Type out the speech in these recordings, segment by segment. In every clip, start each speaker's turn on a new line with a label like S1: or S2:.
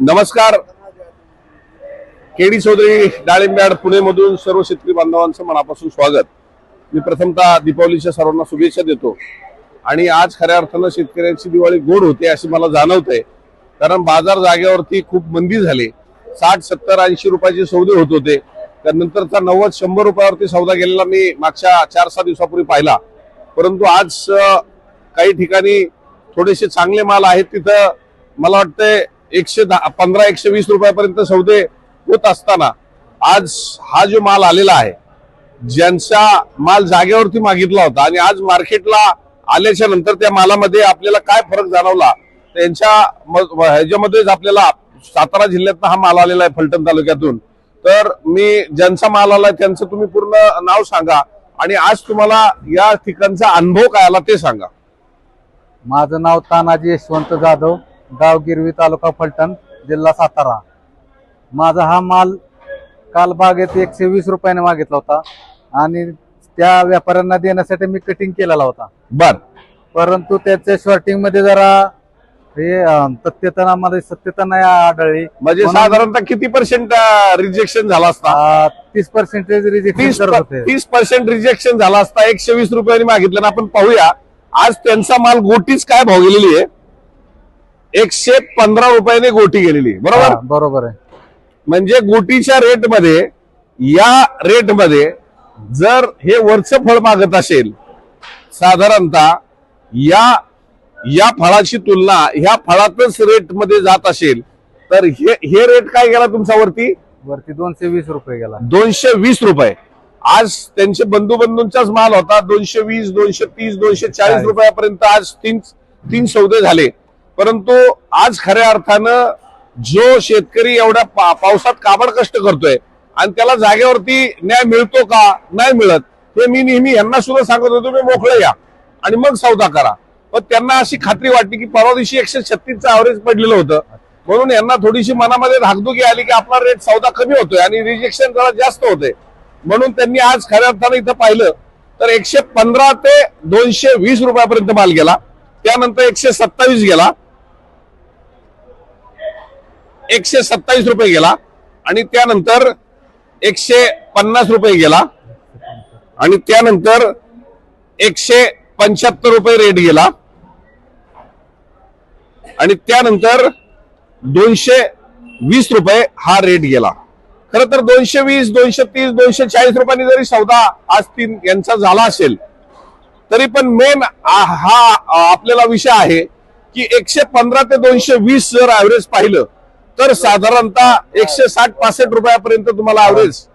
S1: नमस्कार. केडी चौधरी डाळिंब्याड पुणेमधून सर्व शेतकरी बांधवांचं मनापासून स्वागत. मी प्रथमतः दीपावलीच्या सर्वांना शुभेच्छा देतो. आणि आज खऱ्या अर्थानं शेतकऱ्यांची दिवाळी गोड होते अशी मला जाणवत आहे कारण बाजार जागेवरती खूप मंदी झाली. साठ सत्तर ऐंशी रुपयाचे सौदे होत होते. त्यानंतरचा नव्वद शंभर रुपयावरती सौदा गेलेला मी मागच्या चार सहा दिवसापूर्वी पाहिला. परंतु आज काही ठिकाणी थोडेसे चांगले माल आहेत तिथं मला वाटतंय एकशे दहा पंधरा एकशे वीस रुपयापर्यंत सौदे होत असताना आज हा जो माल आलेला आहे ज्यांचा माल जागेवरती मागितला होता आणि आज मार्केटला आल्याच्यानंतर त्या मालामध्ये आपल्याला काय फरक जाणवला त्यांच्या म- ह्याच्यामध्येच आपल्याला सातारा जिल्ह्यातनं हा माल आलेला आहे फलटण तालुक्यातून. तर मी ज्यांचा माल आला त्यांचं तुम्ही पूर्ण नाव सांगा आणि आज तुम्हाला या ठिकाणचा अनुभव काय आला ते सांगा.
S2: माझं नाव तानाजी यशवंत जाधव. गाव गिरवी तालुका फलटण जिल्हा सातारा. माझा हा माल काल बागेत एकशे वीस रुपयाने मागितला होता आणि त्या व्यापाऱ्यांना देण्यासाठी मी कटिंग केलेला होता.
S1: बर.
S2: परंतु त्याच्या शॉर्टिंगमध्ये जरा हे सत्यता नाही आढळली.
S1: म्हणजे साधारणतः किती पर्सेंट रिजेक्शन झाला असता?
S2: तीस पर्सेंटेज रिजेक्शन
S1: तीस पर्सेंट रिजेक्शन झाला असता एकशे वीस रुपयांनी मागितलं ना आपण पाहूया. आज त्यांचा माल गोटीच काय भाव गेलेली आहे? एकशे पंधरा रुपयाने गोटी गेलेली. बरोबर?
S2: बरोबर आहे.
S1: म्हणजे गोटीच्या रेटमध्ये या रेटमध्ये जर हे वरचं फळ मागत असेल साधारणतः या या फळाची तुलना ह्या फळातच रेटमध्ये जात असेल तर हे हे रेट काय गेला तुमचा वरती?
S2: वरती दोनशे वीस रुपये गेला.
S1: दोनशे वीस रुपये. आज त्यांचे बंधू बंधूंचाच माल होता दोनशे वीस दोनशे तीस दोनशे चाळीस. रुपयापर्यंत आज तीन तीन सौदे झाले. परंतु आज खऱ्या अर्थानं जो शेतकरी एवढ्या पा- पावसात काबड कष्ट करतोय आणि त्याला जागेवरती न्याय मिळतो का नाही मिळत हे मी नेहमी यांना सुद्धा सांगत होतो मी मोकळे या आणि मग सौदा करा. पण त्यांना अशी खात्री वाटली की परवा दिवशी एकशे छत्तीसचं ॲव्हरेज पडलेलं होतं. म्हणून यांना थोडीशी मनामध्ये धाकधुकी आली की आपला रेट सौदा कमी होतोय आणि रिजेक्शन जरा जास्त होते म्हणून त्यांनी आज खऱ्या अर्थानं इथं पाहिलं तर एकशे पंधरा ते दोनशे वीस रुपयापर्यंत माल गेला. त्यानंतर एकशे सत्तावीस गेला. एकशे सत्तावीस रुपये गेला आणि त्यानंतर एकशे पन्नास रुपये गेला आणि त्यानंतर एकशे पंच्याहत्तर रुपये रेट गेला. आणि त्यानंतर दोनशे वीस रुपये हा रेट गेला. खर तर दोनशे वीस दोनशे तीस दोनशे चाळीस रुपयांनी जरी सौदा आज तीन यांचा झाला असेल तरी पण मेन हा आपल्याला विषय आहे की एकशे पंधरा ते दोनशे वीस जर ऍव्हरेज पाहिलं तर साधारणतः एकशे साठ पासष्ट रुपयापर्यंत तुम्हाला ऍव्हरेज.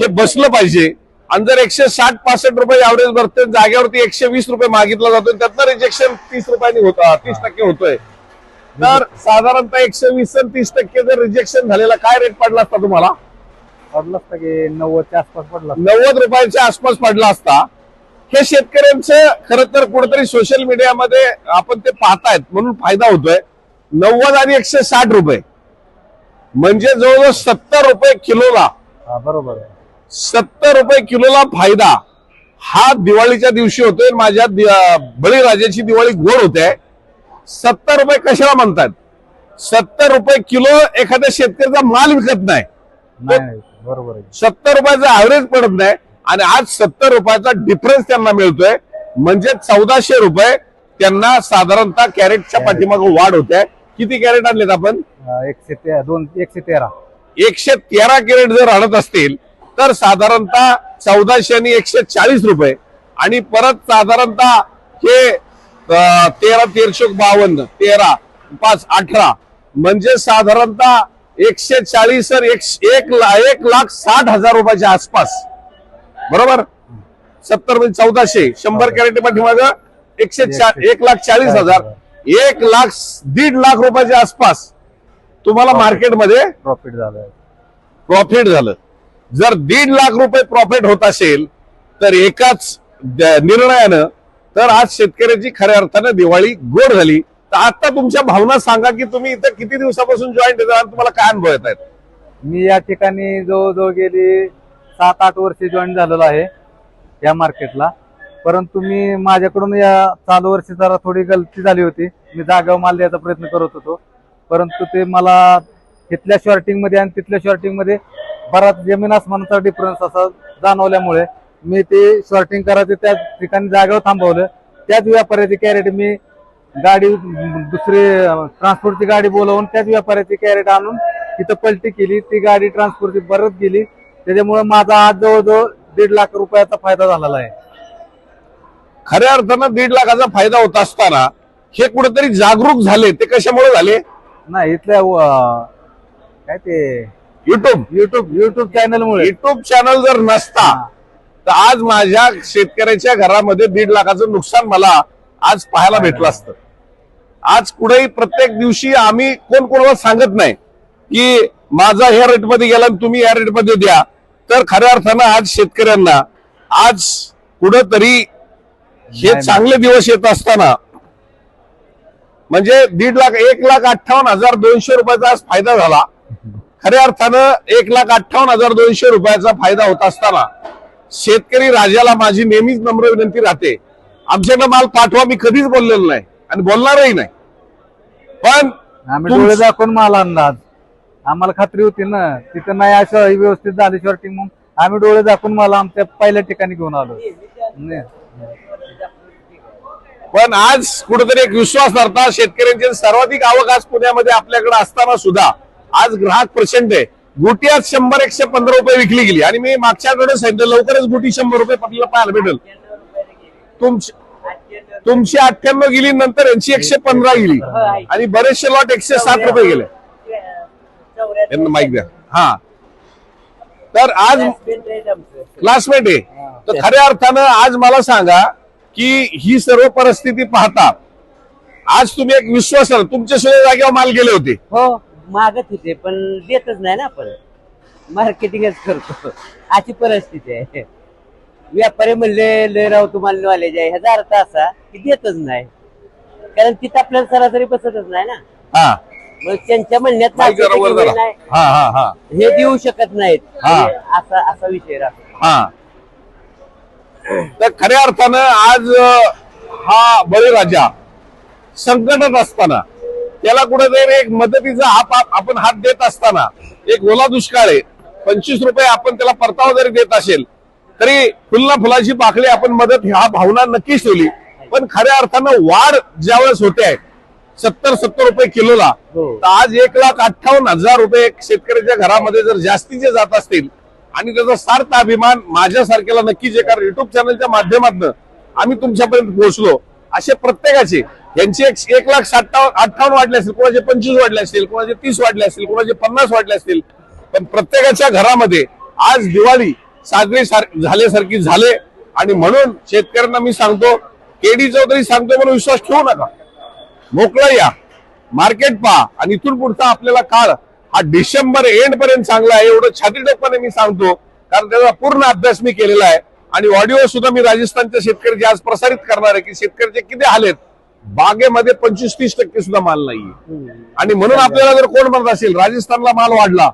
S1: हे बसलं पाहिजे. आणि जर एकशे साठ पासष्ट रुपये ऍव्हरेज भरते जागेवरती एकशे वीस रुपये मागितला जातोय त्यातनं रिजेक्शन तीस रुपयांनी होत तीस टक्के होतोय. तर साधारणतः एकशे वीस तीस टक्के जर रिजेक्शन झालेला काय रेट पडला असता तुम्हाला?
S2: पडला असता की नव्वदच्या आसपास पडला.
S1: नव्वद रुपयाच्या आसपास पडला असता. हे शेतकऱ्यांचं खरं तर कुठेतरी सोशल मीडियामध्ये आपण ते पाहतायत म्हणून फायदा होतोय. नव्वद आणि एकशे साठ रुपये. म्हणजे जवळजवळ सत्तर रुपये किलोला.
S2: बरोबर
S1: सत्तर रुपये किलोला फायदा. हा दिवाळीच्या दिवशी होतोय माझ्या बळीराजाची दिवाळी गोड होते. सत्तर रुपये कशाला म्हणतात? सत्तर रुपये किलो एखाद्या शेतकऱ्याचा माल विकत नाही.
S2: बरोबर
S1: सत्तर रुपयाचा ऍव्हरेज पडत नाही आणि आज सत्तर रुपयाचा डिफरन्स त्यांना मिळतोय. म्हणजे चौदाशे रुपये त्यांना साधारणतः कॅरेटच्या पाठीमागे वाढ होते. किती कॅरेट आणलेत आपण?
S2: एकशे ते दोन एकशे तेरा.
S1: एकशे तेरा कॅरेट जर आणत असतील तर साधारणतः चौदाशे आणि एकशे चाळीस रुपये. आणि परत साधारणतः हे तेरा तेरशे बावन्न तेरा पाच अठरा. म्हणजे साधारणतः एकशे चाळीस तर एक एक ला- एक लाख साठ हजार रुपयाच्या आसपास. बरोबर? सत्तर म्हणजे चौदाशे. शंभर कॅरेट पाठीमाग एकशे एक लाख चाळीस हजार. एक लाख दीड लाख रुपयाच्या आसपास तुम्हाला मार्केटमध्ये
S2: प्रॉफिट झालं
S1: प्रॉफिट झालं. जर दीड लाख रुपये प्रॉफिट होत असेल तर एकाच निर्णयानं तर आज शेतकऱ्याची खऱ्या अर्थानं दिवाळी गोड झाली. तर आता तुमच्या भावना सांगा की तुम्ही इथं किती दिवसापासून जॉईन आणि तुम्हाला काय अनुभव येत आहेत
S2: मी या ठिकाणी जवळजवळ गेली सात आठ वर्षे जॉईन झालेलो आहे या मार्केटला परंतु मी माझ्याकडून या चालू वर्षी जरा थोडी गलती झाली होती. मी जागा माल द्यायचा प्रयत्न करत होतो. परंतु ते मला तिथल्या शॉर्टिंगमध्ये आणि तिथल्या शॉर्टिंगमध्ये बराच जमीन आसमानाचा डिफरन्स असा जाणवल्यामुळे मी ते शॉर्टिंग करायचं त्या ठिकाणी जागेवर थांबवलं. त्याच व्यापाऱ्याची कॅरेट मी गाडी दुसरी ट्रान्सपोर्टची गाडी बोलवून त्याच व्यापाऱ्याची कॅरेट आणून तिथं पलटी केली. ती गाडी ट्रान्सपोर्टची परत गेली. त्याच्यामुळे माझा आज जवळजवळ दीड लाख रुपयाचा फायदा झालेला आहे.
S1: खऱ्या अर्थानं दीड लाखाचा फायदा होत असताना हे कुठेतरी जागरूक झाले. ते कशामुळे झाले?
S2: नाही इथल्या काय ते?
S1: युट्यूब
S2: युट्यूब युट्यूब चॅनल मुळे
S1: युट्यूब चॅनल जर नसता तर आज माझ्या शेतकऱ्याच्या घरामध्ये दीड लाखाचं नुकसान मला आज पाहायला भेटलं असतं. आज कुठेही प्रत्येक दिवशी आम्ही कोण कोणाला सांगत नाही की माझा ह्या रेटमध्ये गेला आणि तुम्ही या रेटमध्ये द्या. तर खऱ्या अर्थानं आज शेतकऱ्यांना आज कुठंतरी हे. चांगले दिवस येत असताना म्हणजे दीड लाख एक लाख अठ्ठावन्न हजार दोनशे रुपयाचा आज फायदा झाला. खऱ्या अर्थानं एक लाख अठ्ठावन्न हजार दोनशे रुपयाचा फायदा होत असताना शेतकरी राजाला माझी नेहमीच नम्र विनंती राहते. आमच्याकडे माल पाठवा मी कधीच बोललेलो नाही आणि बोलणारही नाही. पण
S2: आम्ही डोळे दाखवून मला अंदाज आम्हाला खात्री होती ना तिथं नाही असं व्यवस्थित झाली शॉर्टिंग मग आम्ही डोळे दाखवून मला आमच्या पहिल्या ठिकाणी घेऊन आलो.
S1: पण आज कुठेतरी एक विश्वास धरता शेतकऱ्यांची सर्वाधिक आवक आज पुण्यामध्ये आपल्याकडे असताना सुद्धा. आज ग्राहक प्रचंड आहे. गुटी आज शंभर एकशे पंधरा रुपये विकली गेली. आणि मी मागच्या आठवड्यात सांगितलं लवकरच गुटी शंभर रुपये आपल्याला पाहायला भेटेल. तुमची तुमची अठ्ठ्याण्णव गेली नंतर यांची एकशे पंधरा गेली. आणि बरेचसे लॉट एकशे सात रुपये गेले. यांना माईक द्या. हा. तर आज क्लासमेट आहे. तर खऱ्या अर्थानं आज मला सांगा की ही सर्व परिस्थिती पाहता आज तुम्ही एक विश्वास तुमच्या सोयी जागेवर माल गेले होते.
S3: हो मागत होते पण देतच नाही ना आपण. मार्केटिंगच करतो. अशी परिस्थिती आहे. व्यापारी म्हणले लय राव तुम्हाला नॉलेज आहे. ह्याचा अर्थ असा की देतच नाही. कारण तिथं आपल्याला सरासरी बसतच नाही ना.
S1: हा.
S3: मग त्यांच्या म्हणण्यात
S1: माईक जरा वर
S3: marketing
S1: जरा.
S3: नाही,
S1: हा हा हा.
S3: हे देऊ शकत नाहीत.
S1: हे.
S3: असा असा विषय राहतो.
S1: हा. तर खऱ्या अर्थानं आज हा बळीराजा संकटात असताना त्याला कुठेतरी एक मदतीचा हात आप- आपण हात देत असताना एक ओला दुष्काळ आहे पंचवीस रुपये आपण त्याला परतावा जरी देत असेल तरी फुलना फुलाची पाकळी आपण मदत ह्या भावना नक्कीच ठेवली पण खऱ्या अर्थानं वाढ ज्यावेळेस होते आहे सत्तर सत्तर रुपये किलोला
S3: हो.
S1: तर आज एक लाख अठ्ठावन्न हजार रुपये शेतकऱ्याच्या घरामध्ये जर जास्तीचे जात असतील आणि त्याचा सार्थ अभिमान माझ्यासारख्याला नक्कीच आहे कारण युट्यूब चॅनलच्या माध्यमातून आम्ही तुमच्यापर्यंत पोहोचलो. असे प्रत्येकाचे यांचे एक एक लाख सत्तावन्न अठ्ठावन्न वाढले असतील कोणाचे पंचवीस वाढले असतील कोणाचे तीस वाढले असतील कोणाचे पन्नास वाढले असतील पण प्रत्येकाच्या घरामध्ये आज दिवाळी साजरी झाल्यासारखी झाले. आणि म्हणून शेतकऱ्यांना मी सांगतो केडी चौधरी सांगतो म्हणून विश्वास ठेवू नका. मोकळं या. मार्केट पहा. आणि इथून पुढचा आपल्याला काळ हा डिसेंबर एंड पर्यंत चांगला आहे एवढं छाती टोकपणे मी सांगतो. कारण त्याचा पूर्ण अभ्यास मी केलेला आहे. आणि ऑडिओ सुद्धा मी राजस्थानच्या शेतकऱ्याचे आज प्रसारित करणार आहे की शेतकऱ्याचे किती हाल आहेत. बागेमध्ये पंचवीस तीस टक्के सुद्धा माल नाहीये. आणि म्हणून आपल्याला जर कोण म्हणत असेल राजस्थानला माल वाढला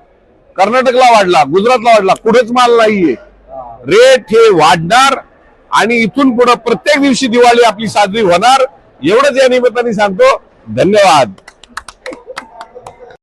S1: कर्नाटकला वाढला गुजरातला वाढला कुठेच माल नाहीये. रेट हे वाढणार आणि इथून पुढे प्रत्येक दिवशी दिवाळी आपली साजरी होणार. एवढंच या निमित्ताने सांगतो. धन्यवाद.